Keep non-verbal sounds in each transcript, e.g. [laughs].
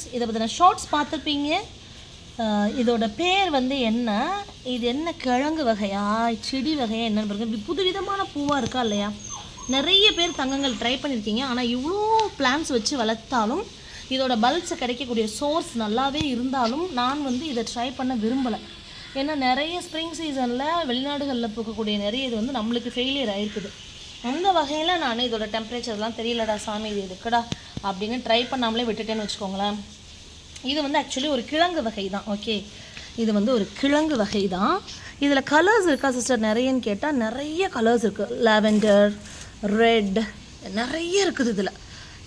Friends இதை பற்றின shorts பார்த்துருப்பீங்க. இதோட பேர் வந்து என்ன? இது என்ன கிழங்கு வகையா? செடி வகையா? என்னன்னு பாருங்க. புதுவிதமான பூவாக இருக்கா இல்லையா? நிறைய பேர் தங்கங்கள் ட்ரை பண்ணியிருக்கீங்க ஆனால் இவ்வளோ பிளான்ஸ் வச்சு வளர்த்தாலும் இதோட பல்ப்ஸ் கிடைக்கக்கூடிய சோர்ஸ் நல்லாவே இருந்தாலும் நான் வந்து இதை ட்ரை பண்ண விரும்பலை. ஏன்னா நிறைய ஸ்ப்ரிங் சீசனில் வெளிநாடுகளில் போகக்கூடிய நிறைய இது வந்து நம்மளுக்கு ஃபெயிலியர் ஆயிருக்குது. அந்த வகையில் நான் இதோட டெம்பரேச்சர்லாம் தெரியலடா சாமி இது எதுக்குடா? அப்படின்னு ட்ரை பண்ணாமலே விட்டுட்டேன்னு வச்சுக்கோங்களேன். இது வந்து ஆக்சுவலி ஒரு கிழங்கு வகை தான் ஓகே இது வந்து ஒரு கிழங்கு வகை தான். இதில் கலர்ஸ் இருக்கா சிஸ்டர் நிறையன்னு கேட்டால் நிறைய கலர்ஸ் இருக்குது லாவெண்டர் ரெட் நிறைய இருக்குது இதில்.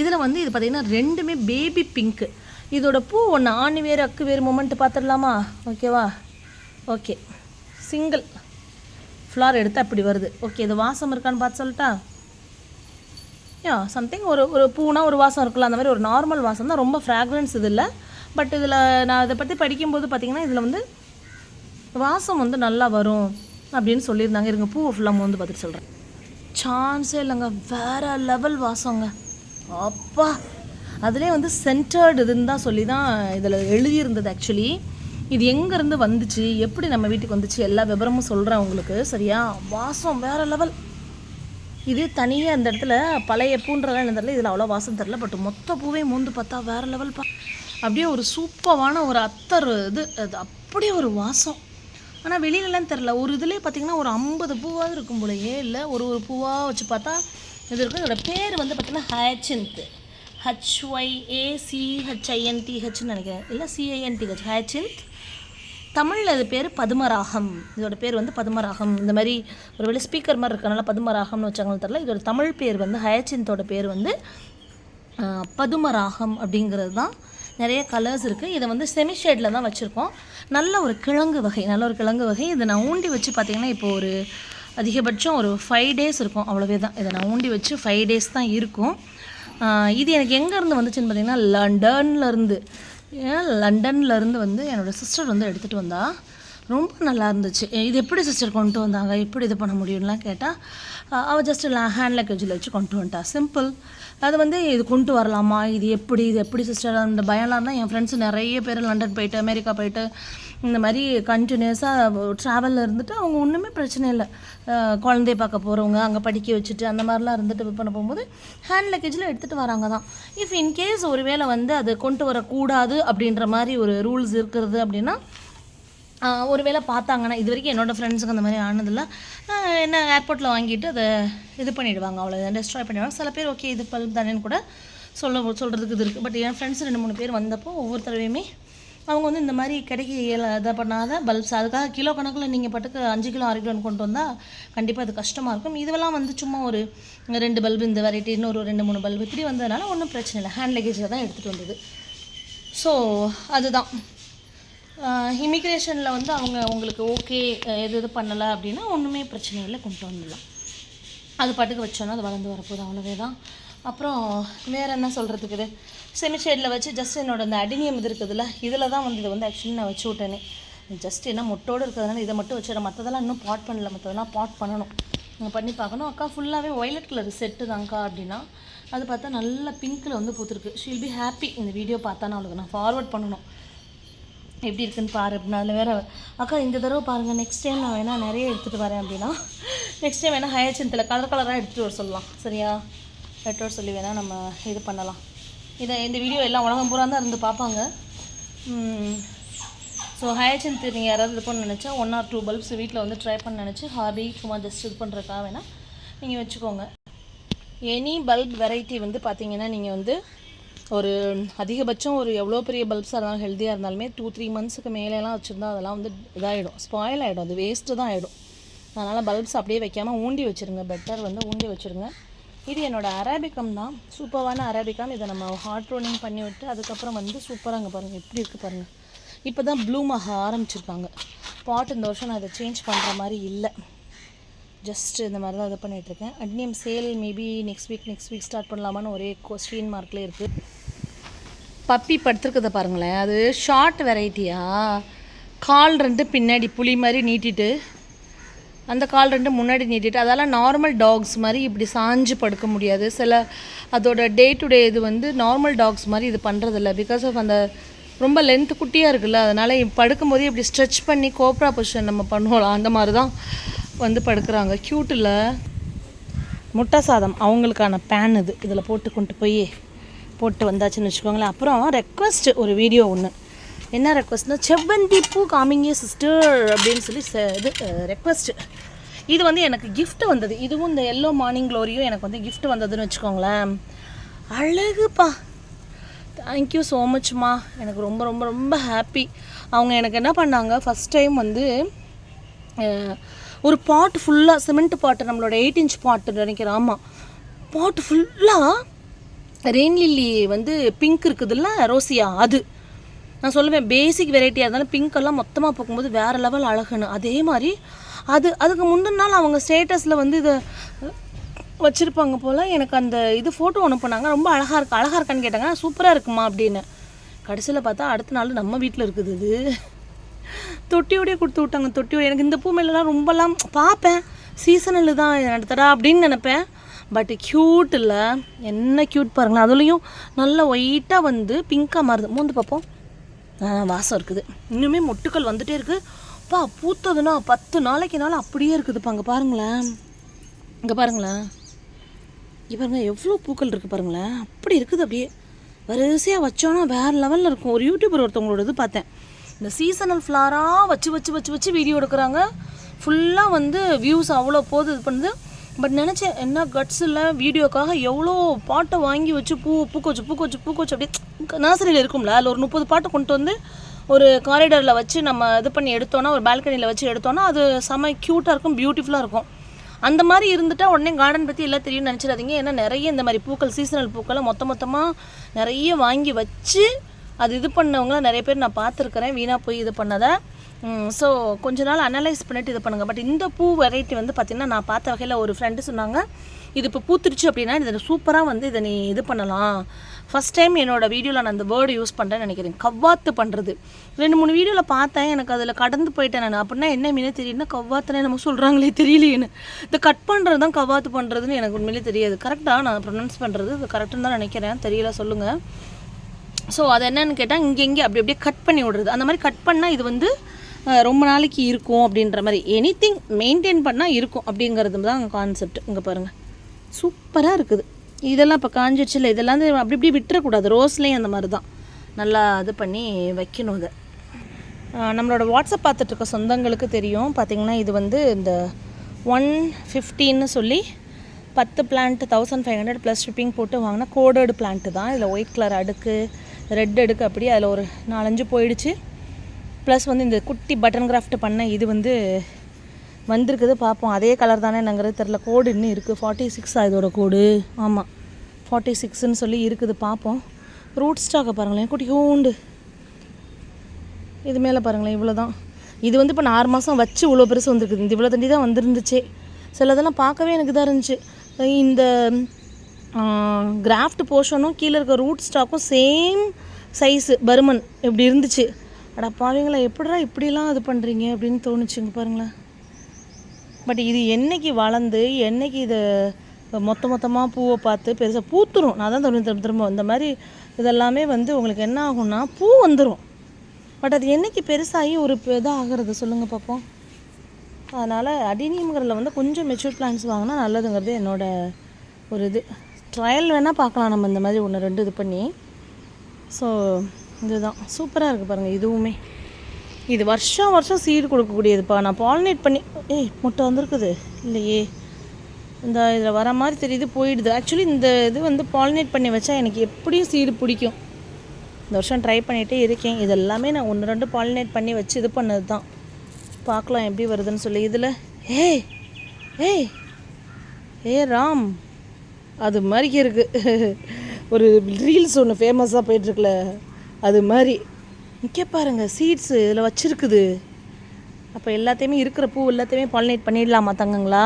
இதில் வந்து இது பார்த்திங்கன்னா ரெண்டுமே பேபி பிங்க்கு இதோட பூ ஒன்று ஆணி வேறு அக்கு வேறு மூமெண்ட் பார்த்துடலாமா ஓகேவா ஓகே சிங்கிள் ஃப்ளார் எடுத்து அப்படி வருது. ஓகே இது வாசம் இருக்கான்னு பார்த்து சொல்லிட்டா? யா சம்திங் ஒரு ஒரு பூனா ஒரு வாசம் இருக்குல்ல அந்த மாதிரி ஒரு நார்மல் வாசம் தான். ரொம்ப ஃப்ராக்ரன்ஸ் இது இல்லை. பட் இதில் நான் இதை பற்றி படிக்கும்போது பார்த்தீங்கன்னா இதில் வந்து வாசம் வந்து நல்லா வரும் அப்படின்னு சொல்லியிருந்தாங்க. இருங்க பூவை ஃபுல்லாக வந்து பார்த்துட்டு சொல்கிறேன் சான்ஸே இல்லைங்க. வேற லெவல் வாசங்க அப்பா அதுலேயே வந்து சென்டர்டு இதுன்னு தான் சொல்லி தான் இதில் எழுதியிருந்தது ஆக்சுவலி இது எங்கேருந்து வந்துச்சு? எப்படி நம்ம வீட்டுக்கு வந்துச்சு? எல்லா விவரமும் சொல்கிறேன் உங்களுக்கு. சரியா? வாசம் வேறு லெவல் இது தனியாக அந்த இடத்துல பழைய பூன்றதெல்லாம் இருந்ததில்ல இதில் அவ்வளோ வாசம் தெரில பட் மொத்த பூவையும் மூந்து பார்த்தா வேறு லெவல் பா. அப்படியே ஒரு சூப்பரான ஒரு அத்தர் இது அது அப்படியே ஒரு வாசம். ஆனால் வெளியிலலாம் தெரில ஒரு இதுலேயே பார்த்தீங்கன்னா ஒரு ஐம்பது பூவாவது இருக்கும் போலயே இல்லை ஒரு ஒரு பூவாக வச்சு பார்த்தா இது இருக்கும். இதோட பேர் வந்து பார்த்திங்கன்னா ஹேச்சின்த்து ஹச்ஒய் ஏசிஹெச்ஐஎன்டிஹெச்னு நினைக்கிறேன். இல்லை சிஐஎன்டிஹெச் ஹேச்சின்த் தமிழில் இது பேர் பதுமராகம். இதோட பேர் வந்து பதுமராகம். இந்த மாதிரி ஒரு வேளை ஸ்பீக்கர் மாதிரி இருக்கனால பதுமராகம்னு வச்சாங்கன்னு தெரில இதோட தமிழ் பேர் வந்து ஹயச்சிந்தோட பேர் வந்து பதுமராகம் அப்படிங்கிறது தான் நிறைய கலர்ஸ் இருக்குது இதை வந்து செமி ஷேடில் தான் வச்சுருக்கோம். நல்ல ஒரு கிழங்கு வகை நல்ல ஒரு கிழங்கு வகை. இதை நான் ஊண்டி வச்சு பார்த்திங்கன்னா இப்போ ஒரு அதிகபட்சம் ஒரு ஃபைவ் டேஸ் இருக்கும் அவ்வளோவே தான். இதை நான் ஊண்டி வச்சு ஃபைவ் டேஸ் தான் இருக்கும். இது எனக்கு எங்கேருந்து வந்துச்சுன்னு பார்த்திங்கன்னா லண்டன்லேருந்து ஏன் லண்டன்லேருந்து வந்து என்னோடய சிஸ்டர் வந்து எடுத்துகிட்டு வந்தா? ரொம்ப நல்லா இருந்துச்சு. இது எப்படி சிஸ்டர் கொண்டு வந்தாங்க? எப்படி இது பண்ண முடியும்லாம் கேட்டால் அவள் ஜஸ்ட் ஹேண்ட் லக்கேஜில் வச்சு கொண்டு வந்துட்டா. சிம்பிள் அது வந்து இது கொண்டு வரலாமா? இது எப்படி? இது எப்படி சிஸ்டர் அந்த பயம்லாம் தான் என் ஃப்ரெண்ட்ஸ் நிறைய பேர் லண்டன் போயிட்டு அமெரிக்கா போயிட்டு இந்த மாதிரி கண்டினியூஸாக ட்ராவலில் இருந்துட்டு அவங்க ஒன்றுமே பிரச்சனை இல்லை. குழந்தைய பார்க்க போகிறவங்க அங்கே படிக்க வச்சுட்டு அந்த மாதிரிலாம் இருந்துட்டு இது பண்ண போகும்போது ஹேண்ட் லக்கேஜில் எடுத்துகிட்டு வராங்க தான். இஃப் இன்கேஸ் ஒருவேளை வந்து அது கொண்டு வரக்கூடாது அப்படின்ற மாதிரி ஒரு ரூல்ஸ் இருக்கிறது அப்படின்னா ஒருவேளை பார்த்தாங்கன்னா இது வரைக்கும் என்னோடய ஃப்ரெண்ட்ஸுக்கு அந்த மாதிரி ஆனதில்ல என்ன ஏர்போர்ட்டில் வாங்கிட்டு அதை இது பண்ணிவிடுவாங்க அவ்வளோ டெஸ்ட்ராய் பண்ணிடுவாங்க. சில பேர் ஓகே இது பல்ப் தானேன்னு கூட சொல்ல சொல்கிறதுக்கு இது இருக்குது பட் என் ஃப்ரெண்ட்ஸ் ரெண்டு மூணு பேர் வந்தப்போ ஒவ்வொரு தடவையுமே அவங்க வந்து இந்த மாதிரி கிடைக்க இதை பண்ணாத பல்ப்ஸ் அதுக்காக கிலோ கணக்கில் நீங்கள் பாட்டுக்கு அஞ்சு கிலோ ஆறு கிலோன்னு கொண்டு வந்தால் கண்டிப்பாக அது கஷ்டமாக இருக்கும். இதுவெல்லாம் வந்து சும்மா ஒரு ரெண்டு பல்பு இந்த வெரைட்டி இன்னொரு ரெண்டு மூணு பல்பு இப்படி வந்ததுனால ஒன்றும் பிரச்சனை இல்லை. ஹேண்ட் லக்கேஜில் தான் எடுத்துகிட்டு வந்தது. ஸோ அதுதான். இமிக்ரேஷனில் வந்து அவங்க உங்களுக்கு ஓகே எது எது பண்ணலை அப்படின்னா ஒன்றுமே பிரச்சனை இல்லை. கொண்டு வந்துடலாம். அது பாட்டுக்கு வச்சோன்னா அது வளர்ந்து வரப்போகுது. அவ்வளோவே தான். அப்புறம் வேறு என்ன சொல்கிறதுக்கு இது செமிஷேடில் வச்சு ஜஸ்ட் என்னோட அந்த அடினியம் இது இருக்குதுல்ல இதில் தான் வந்து இதை வந்து ஆக்சுவலி நான் வச்சு விட்டேனே. ஜஸ்ட் என்ன மொட்டோடு இருக்கிறதுனால இதை மட்டும் வச்சுட மற்றதெல்லாம் இன்னும் பாட் பண்ணல மற்றதெல்லாம் பாட் பண்ணணும். நீங்கள் பண்ணி பார்க்கணும். அக்கா ஃபுல்லாகவே ஒயலட் கலர் செட்டு தான்க்கா அப்படின்னா அது பார்த்தா நல்ல பிங்க்கில் வந்து பூத்துருக்கு. ஷீல் பி ஹாப்பி இந்த வீடியோ பார்த்தா நான் அவளுக்கு நான் ஃபார்வர்ட் பண்ணணும். எப்படி இருக்குன்னு பாரு அப்படின்னா. அதில் வேறு அக்கா இந்த தடவை பாருங்கள் நெக்ஸ்ட் டைம் நான் வேணால் நிறைய எடுத்துகிட்டு வரேன் அப்படின்னா நெக்ஸ்ட் டைம் வேணால் ஹயச்சிந்தில் கலர் கலராக எடுத்துகிட்டு வர சொல்லலாம். சரியா? பெற்றோர் சொல்லி வேணால் நம்ம இது பண்ணலாம். இதை இந்த வீடியோ எல்லாம் உலகம் பூரா தான் இருந்து பார்ப்பாங்க. ஸோ ஹயச்சந்த் நீங்கள் யாராவது இது பண்ண நினச்சா ஒன் ஆர் டூ பல்ப்ஸ் வீட்டில் வந்து ட்ரை பண்ண நினச்சி ஹாபி சும்மா ஜஸ்ட் இது பண்ணுறதுக்காக வேணால் நீங்கள் வச்சுக்கோங்க. எனி பல்ப் வெரைட்டி வந்து பார்த்தீங்கன்னா நீங்கள் வந்து ஒரு அதிகபட்சம் ஒரு எவ்வளோ பெரிய பல்ப்ஸாக இருந்தாலும் ஹெல்த்தியாக இருந்தாலுமே டூ த்ரீ மந்த்ஸுக்கு மேலேலாம் வச்சுருந்தா அதெல்லாம் வந்து இதாகிடும் ஸ்பாயில் ஆகிடும் அது வேஸ்ட்டு தான் ஆகிடும் அதனால் பல்ப்ஸ் அப்படியே வைக்காமல் ஊண்டி வச்சுருங்க. பெட்டர் வந்து ஊண்டி வச்சுருங்க. இது என்னோடய அரேபிகம் தான். சூப்பரான அரேபிகம் இதை நம்ம ஹாட் ரோனிங் பண்ணி விட்டு அதுக்கப்புறம் வந்து சூப்பராக அங்கே பாருங்கள் எப்படி இருக்குது பாருங்கள் இப்போ தான் ப்ளூம் ஆக ஆரம்பிச்சிருக்காங்க. பாட் இந்த வருஷம் நான் அதை சேஞ்ச் பண்ணுற மாதிரி இல்லை. ஜஸ்ட் இந்த மாதிரி தான் இது பண்ணிகிட்ருக்கேன் அட்னியம் sale maybe next week next week start பண்ணலாமான்னு ஒரே கொஸ்டின் மார்க்லேயே இருக்குது பப்பி படுத்துருக்கதை பாருங்களேன். அது ஷார்ட் வெரைட்டியா கால் ரெண்டு பின்னாடி புளி மாதிரி நீட்டிட்டு அந்த கால் ரெண்டு முன்னாடி நீட்டிட்டு அதால் நார்மல் டாக்ஸ் மாதிரி இப்படி சாஞ்சு படுக்க முடியாது. சில அதோட டே டு டே இது வந்து நார்மல் டாக்ஸ் மாதிரி இது பண்ணுறதில்ல பிகாஸ் ஆஃப் அந்த ரொம்ப லென்த் குட்டியாக இருக்குல்ல அதனால் படுக்கும்போதே இப்படி ஸ்ட்ரெச் பண்ணி கோப்ரா பொசிஷன் நம்ம பண்ணுவோம். அந்த மாதிரி தான் வந்து படுக்கிறாங்க. க்யூட்டில் முட்டை சாதம் அவங்களுக்கான பேன் இது. இதில் போட்டு கொண்டு போய் போட்டு வந்தாச்சுன்னு வச்சுக்கோங்களேன். அப்புறம் ரெக்வஸ்ட்டு ஒரு வீடியோ ஒன்று என்ன ரெக்வஸ்ட்னா செவ்வந்தி பூ காமிங்க சிஸ்டர் அப்படின்னு சொல்லி இது ரெக்வஸ்ட்டு இது வந்து எனக்கு கிஃப்ட் வந்தது. இதுவும் இந்த எல்லோ மார்னிங் க்ளோரியும் எனக்கு வந்து கிஃப்ட் வந்ததுன்னு வச்சுக்கோங்களேன். அழகுப்பா. தேங்க்யூ ஸோ மச்மா எனக்கு ரொம்ப ரொம்ப ரொம்ப ஹாப்பி அவங்க எனக்கு என்ன பண்ணாங்க? ஃபஸ்ட் டைம் வந்து ஒரு பாட் ஃபுல்லாக சிமெண்ட் பாட்டு நம்மளோட எயிட் இன்ச் பாட்டு நினைக்கிறேன். ஆமாம் பாட்டு ஃபுல்லாக ரெயின் லில்லி வந்து பிங்க் இருக்குதுல்ல ரோசியா அது. நான் சொல்லுவேன் பேசிக் வெரைட்டியாக இருந்தாலும் பிங்க்கெல்லாம் மொத்தமாக பார்க்கும்போது வேறு லெவல் அழகுன்னு. அதே மாதிரி அது அதுக்கு முந்தின நாள் அவங்க ஸ்டேட்டஸில் வந்து இதை வச்சுருப்பாங்க போல் எனக்கு அந்த இது ஃபோட்டோ அனுப்புனாங்க ரொம்ப அழகாக இருக்குது அழகாக இருக்கான்னு கேட்டாங்க. சூப்பராக இருக்குமா? அப்படின்னு. கடைசியில் பார்த்தா அடுத்த நாள் நம்ம வீட்டில் இருக்குது இது. தொட்டியோடய கொடுத்து விட்டாங்க. தொட்டியோட எனக்கு இந்த பூ மேலெலாம் ரொம்பலாம் பார்ப்பேன். சீசனல் தான் நடத்தடா அப்படின்னு நினப்பேன். பட் க்யூட் இல்லை. என்ன க்யூட் பாருங்களேன். அதுலேயும் நல்லா ஒயிட்டாக வந்து பிங்காக மாறுது. மூந்து பார்ப்போம். வாசம் இருக்குது. இன்னுமே மொட்டுக்கள் வந்துட்டே இருக்குது பா பூத்ததுன்னா பத்து நாளைக்குனாலும் அப்படியே இருக்குதுப்பா அங்கே பாருங்களேன். இங்கே பாருங்களேன். இங்கே பாருங்க எவ்வளோ பூக்கள் இருக்குது பாருங்களேன். அப்படி இருக்குது அப்படியே. வரிசையாக வச்சோன்னா வேறு லெவலில் இருக்கும். ஒரு யூடியூபர் ஒருத்தவங்களோட இது பார்த்தேன். இந்த சீசனல் ஃப்ளாராக வச்சு வச்சு வச்சு வச்சு வீடியோ எடுக்கிறாங்க. ஃபுல்லாக வந்து வியூஸ் அவ்வளோ போது இது பண்ணுது. பட் நினச்சேன் என்ன கட்ஸ் இல்லை? வீடியோக்காக எவ்வளோ பாட்டை வாங்கி வச்சு பூ பூக்கோச்சு பூக்கோச்சு பூக்கோச்சு அப்படியே நர்சரியில் இருக்கும்ல அதில் ஒரு முப்பது பாட்டை கொண்டு வந்து ஒரு காரிடரில் வச்சு நம்ம இது பண்ணி எடுத்தோன்னா ஒரு பால்கனியில் வச்சு எடுத்தோன்னா அது செம க்யூட்டாக இருக்கும் பியூட்டிஃபுல்லாக இருக்கும். அந்த மாதிரி இருந்துட்டால் உடனே கார்டன் பற்றி எல்லாம் தெரியும் நினச்சிடாதீங்க. ஏன்னா நிறைய இந்த மாதிரி பூக்கள் சீசனல் பூக்களை மொத்த மொத்தமாக நிறைய வாங்கி வச்சு அது இது பண்ணவங்கள நிறைய பேர் நான் பார்த்துருக்குறேன். வீணாக போய் இது பண்ணதை. ஸோ கொஞ்ச நாள் அனலைஸ் பண்ணிட்டு இது பண்ணுங்கள் பட் இந்த பூ வெரைட்டி வந்து பார்த்திங்கன்னா நான் பார்த்த வகையில் ஒரு ஃப்ரெண்டு சொன்னாங்க இது இப்போ பூத்துருச்சு அப்படின்னா இதை சூப்பராக வந்து இதை நீ இது பண்ணலாம். ஃபஸ்ட் டைம் என்னோட வீடியோவில் நான் அந்த வேர்டு யூஸ் பண்ணுறேன்னு நினைக்கிறேன். கவ்வாத்து பண்ணுறது ரெண்டு மூணு வீடியோவில் பார்த்தேன் எனக்கு அதில் கடந்து போயிட்டேன் நான். அப்படின்னா என்ன மீனே தெரியுதுன்னா கவ்வாத்துனே நம்ம சொல்கிறாங்களே தெரியலையேன்னு. இந்த கட் பண்ணுறது தான் கவ்வாத்து பண்ணுறதுன்னு எனக்கு உண்மையிலே தெரியாது. கரெக்டாக நான் ப்ரொனவுன்ஸ் பண்ணுறது இது கரெக்டுன்னு தான் நினைக்கிறேன். தெரியல சொல்லுங்கள் ஸோ அது என்னன்னு கேட்டால் இங்கே இங்கே அப்படி அப்படியே கட் பண்ணி விடுறது. அந்த மாதிரி கட் பண்ணால் இது வந்து ரொம்ப நாளைக்கு இருக்கும் அப்படின்ற மாதிரி. எனி திங் மெயின்டைன் பண்ணால் இருக்கும் அப்படிங்கிறது தான் கான்செப்ட் இங்கே பாருங்கள் சூப்பராக இருக்குது. இதெல்லாம் இப்போ காஞ்சிடுச்சுல இதெல்லாம் வந்து அப்படி இப்படி விட்டுறக்கூடாது. ரோஸ்லேயும் அந்த மாதிரி தான். நல்லா இது பண்ணி வைக்கணும் இதை. நம்மளோட வாட்ஸ்அப் பார்த்துட்ருக்க சொந்தங்களுக்கு தெரியும். பார்த்திங்கன்னா இது வந்து இந்த ஒன் ஃபிஃப்டின்னு சொல்லி பத்து plant thousand five hundred plus shipping போட்டு வாங்கினா கோடடு பிளான்ட்டு தான். இதில் ஒயிட் கலர் அடுக்கு ரெட் அடுக்கு அப்படி அதில் ஒரு நாலஞ்சு போயிடுச்சு. ப்ளஸ் வந்து இந்த குட்டி பட்டன் கிராஃப்ட் பண்ண இது வந்து வந்திருக்குது பார்ப்போம். அதே கலர் தானே என்னங்கிறது தெரில கோடு இன்னும் இருக்குது ஃபார்ட்டி சிக்ஸா இதோட கோடு ஆமாம் ஃபார்ட்டி சிக்ஸ்ன்னு சொல்லி இருக்குது பார்ப்போம். ரூட் ஸ்டாக்கை பாருங்களேன். குட்டியோண்டு இது மேலே பாருங்களேன் இவ்வளோ தான் இது வந்து இப்போ நான் ஆறு மாதம் வச்சு இவ்வளோ பெருசு வந்திருக்குது. இந்த இவ்வளோ தண்டி தான் வந்துருந்துச்சே. சிலதெல்லாம் பார்க்கவே எனக்கு தான் இருந்துச்சு. இந்த கிராஃப்ட் போர்ஷனும் கீழே இருக்க ரூட் ஸ்டாக்கும் சேம் சைஸு பருமன். இப்படி இருந்துச்சு. அட பாவீங்களா எப்படிடா இப்படிலாம் இது பண்ணுறீங்க அப்படின்னு தோணுச்சுங்க பாருங்களேன். பட் இது என்றைக்கு வளர்ந்து என்னைக்கு இதை மொத்த மொத்தமாக பூவை பார்த்து பெருசாக பூத்துரும். நான் தான் திரும்ப திரும்ப திரும்ப இந்த மாதிரி இதெல்லாமே வந்து உங்களுக்கு என்ன ஆகும்னா பூ வந்துடும் பட் அது என்னைக்கு பெருசாகி ஒரு இதாக ஆகிறது சொல்லுங்கள் பார்ப்போம். அதனால் அடினியம்ங்கிறதுல வந்து கொஞ்சம் மெச்சூர் பிளான்ஸ் வாங்கினா நல்லதுங்கிறது என்னோடய ஒரு இது. ட்ரையல் வேணால் பார்க்கலாம் நம்ம இந்த மாதிரி ஒன்று ரெண்டு இது பண்ணி. ஸோ இதுதான். சூப்பராக இருக்குது பாருங்கள் இதுவுமே. இது வருஷம் வருஷம் சீடு கொடுக்கக்கூடியதுப்பா. நான் பாலினேட் பண்ணி ஏய் முட்டை வந்திருக்குது. இல்லையே. இந்த இதில் வர மாதிரி தெரியுது போயிடுது. ஆக்சுவலி இந்த இது வந்து பாலினேட் பண்ணி வச்சா எனக்கு எப்படியும் சீடு பிடிக்கும். இந்த வருஷம் ட்ரை பண்ணிகிட்டே இருக்கேன். இது எல்லாமே நான் ஒன்று ரெண்டு பாலினேட் பண்ணி வச்சு இது பண்ணது தான் பார்க்கலாம் எப்படி வருதுன்னு சொல்லி. இதில் ஏய் ஏய் ஏ ராம். அது மாதிரி இருக்குது [laughs] ஒரு ரீல்ஸ் ஒன்று ஃபேமஸாக போயிட்டுருக்குல அது மாதிரி. இங்கே பாருங்க சீட்ஸு இதில் வச்சுருக்குது. அப்போ எல்லாத்தையுமே இருக்கிற பூ எல்லாத்தையுமே பாலினேட் பண்ணிடலாமா தங்கங்களா?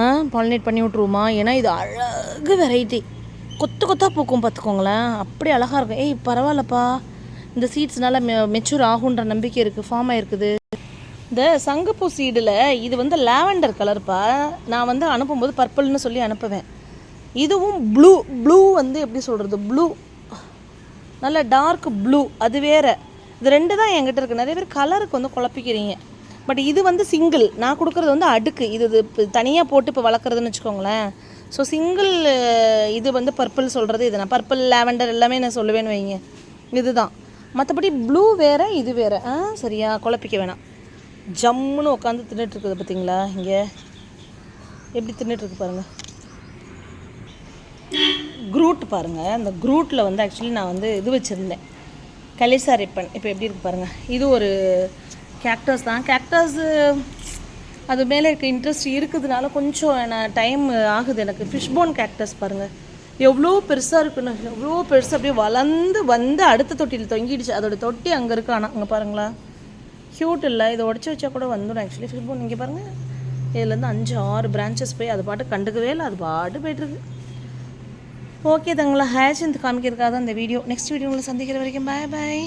ஆ பாலினேட் பண்ணி விட்ருவோமா ஏன்னா இது அழகு வெரைட்டி கொத்து கொத்தாக பூக்கும் பார்த்துக்கோங்களேன். அப்படி அழகாக இருக்கும். ஏய் பரவாயில்லப்பா. இந்த சீட்ஸ்னால மெ மெச்சூர் ஆகுன்ற நம்பிக்கை இருக்குது ஃபார்ம் ஆயிருக்குது. இந்த சங்கப்பூ சீடில் இது வந்து லாவெண்டர் கலர்ப்பா நான் வந்து அனுப்பும்போது பர்பிள்னு சொல்லி அனுப்புவேன். இதுவும் ப்ளூ ப்ளூ வந்து எப்படி சொல்கிறது ப்ளூ நல்ல டார்க் ப்ளூ அது வேறு. இது ரெண்டு தான் என்கிட்ட இருக்குது நிறைய பேர் கலருக்கு வந்து குழப்பிக்கிறீங்க. பட் இது வந்து சிங்கிள் நான் கொடுக்குறது வந்து அடுக்கு. இது இது இப்போ தனியாக போட்டு இப்போ வளர்க்குறதுன்னு வச்சுக்கோங்களேன். ஸோ சிங்கிள் இது வந்து பர்பிள் சொல்கிறது இது நான் பர்பிள் லாவெண்டர் எல்லாமே நான் சொல்லுவேன்னு வைங்க. இதுதான். மற்றபடி ப்ளூ வேறு இது வேறு. ஆ சரியா. குழப்பிக்க வேணாம். ஜம்முன்னு உட்காந்து தின்னுட்டு இருக்குது பார்த்தீங்களா இங்கே. எப்படி தின்னுட்டு இருக்கு பாருங்கள் குரூட் பாருங்கள் அந்த குரூட்டில் வந்து ஆக்சுவலி நான் வந்து இது வச்சுருந்தேன். கலிசா ரிப்பன் இப்போ எப்படி இருக்கு பாருங்கள் இது ஒரு கேக்டர்ஸ் தான். கேக்டர்ஸு அது மேலே இருக்க இன்ட்ரெஸ்ட் இருக்குதுனால கொஞ்சம் நான் டைம் ஆகுது எனக்கு. ஃபிஷ் போன் கேக்டஸ் பாருங்கள் எவ்வளோ பெருசாக இருக்குன்னு எவ்வளோ பெருசாக அப்படியே வளர்ந்து வந்து அடுத்த தொட்டியில் தொங்கிடுச்சு. அதோட தொட்டி அங்கே இருக்கு. ஆனால் அங்கே பாருங்களா. க்யூட் இல்லை. இதை உடச்சி வச்சா கூட வந்துடும் ஆக்சுவலி ஃபிஷ் போன் இங்கே பாருங்கள் இதுலேருந்து அஞ்சு ஆறு பிரான்ச்சஸ் போய் அது பாட்டு கண்டுக்கவே இல்லை. அது பாட்டு போய்ட்டுருக்கு ஓகே தங்களா ஹேர் காமிக்கிறதுக்காக தான் இந்த வீடியோ. நெக்ஸ்ட் வீடியோ உங்களை சந்திக்கிற வரைக்கும் பாய் பாய்